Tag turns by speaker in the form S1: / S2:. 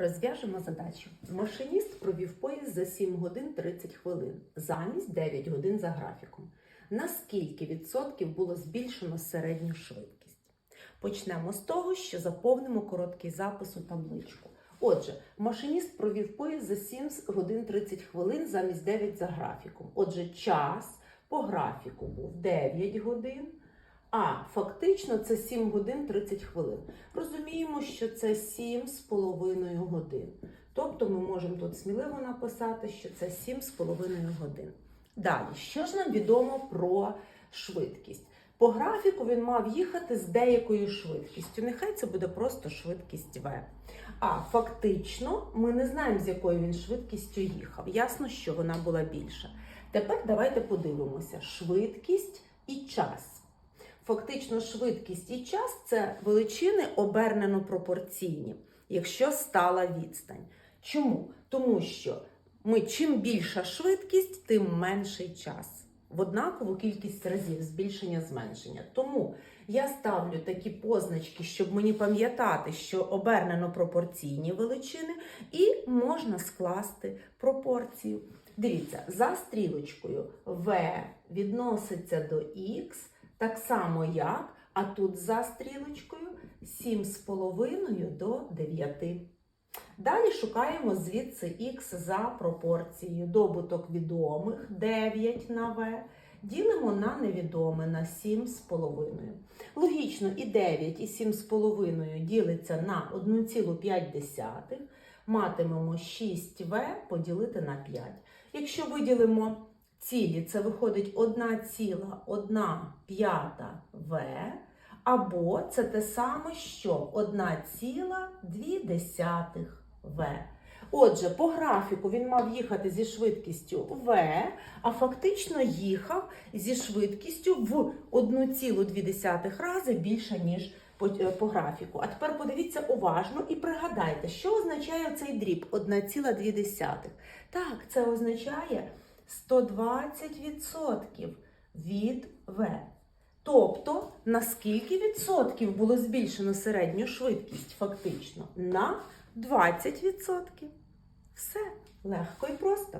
S1: Розв'яжемо задачу. Машиніст провів поїзд за 7 годин 30 хвилин, замість 9 годин за графіком. На скільки відсотків було збільшено середню швидкість? Почнемо з того, що заповнимо короткий запис у табличку. Отже, машиніст провів поїзд за 7 годин 30 хвилин замість 9 за графіком. Отже, час по графіку був 9 годин. А фактично це 7 годин 30 хвилин. Розуміємо, що це 7 з половиною годин. Тобто ми можемо тут сміливо написати, що це 7 з половиною годин. Далі, що ж нам відомо про швидкість? По графіку він мав їхати з деякою швидкістю. Нехай це буде просто швидкість В. А фактично ми не знаємо, з якою він швидкістю їхав. Ясно, що вона була більша. Тепер давайте подивимося: швидкість і час. Фактично, швидкість і час це величини обернено пропорційні, якщо стала відстань. Чому? Тому що ми чим більша швидкість, тим менший час. В однакову кількість разів збільшення зменшення. Тому я ставлю такі позначки, щоб мені пам'ятати, що обернено пропорційні величини, і можна скласти пропорцію. Дивіться, за стрілочкою В відноситься до Х. Так само як, а тут за стрілочкою 7,5 до 9. Далі шукаємо звідси х за пропорцією. Добуток відомих 9 на В. Ділимо на невідоме на 7,5. Логічно, і 9, і 7,5 ділиться на 1,5. Матимемо 6В поділити на 5. Якщо виділимо цілі, це виходить 1,1 п'ята В, або це те саме, що 1,2 В. Отже, по графіку він мав їхати зі швидкістю В, а фактично їхав зі швидкістю в 1,2 рази більше, ніж по, е, по графіку. А тепер подивіться уважно і пригадайте, що означає цей дріб 1,2. Так, це означає 120% від В. Тобто, на скільки відсотків було збільшено середню швидкість фактично? На 20%. Все легко і просто.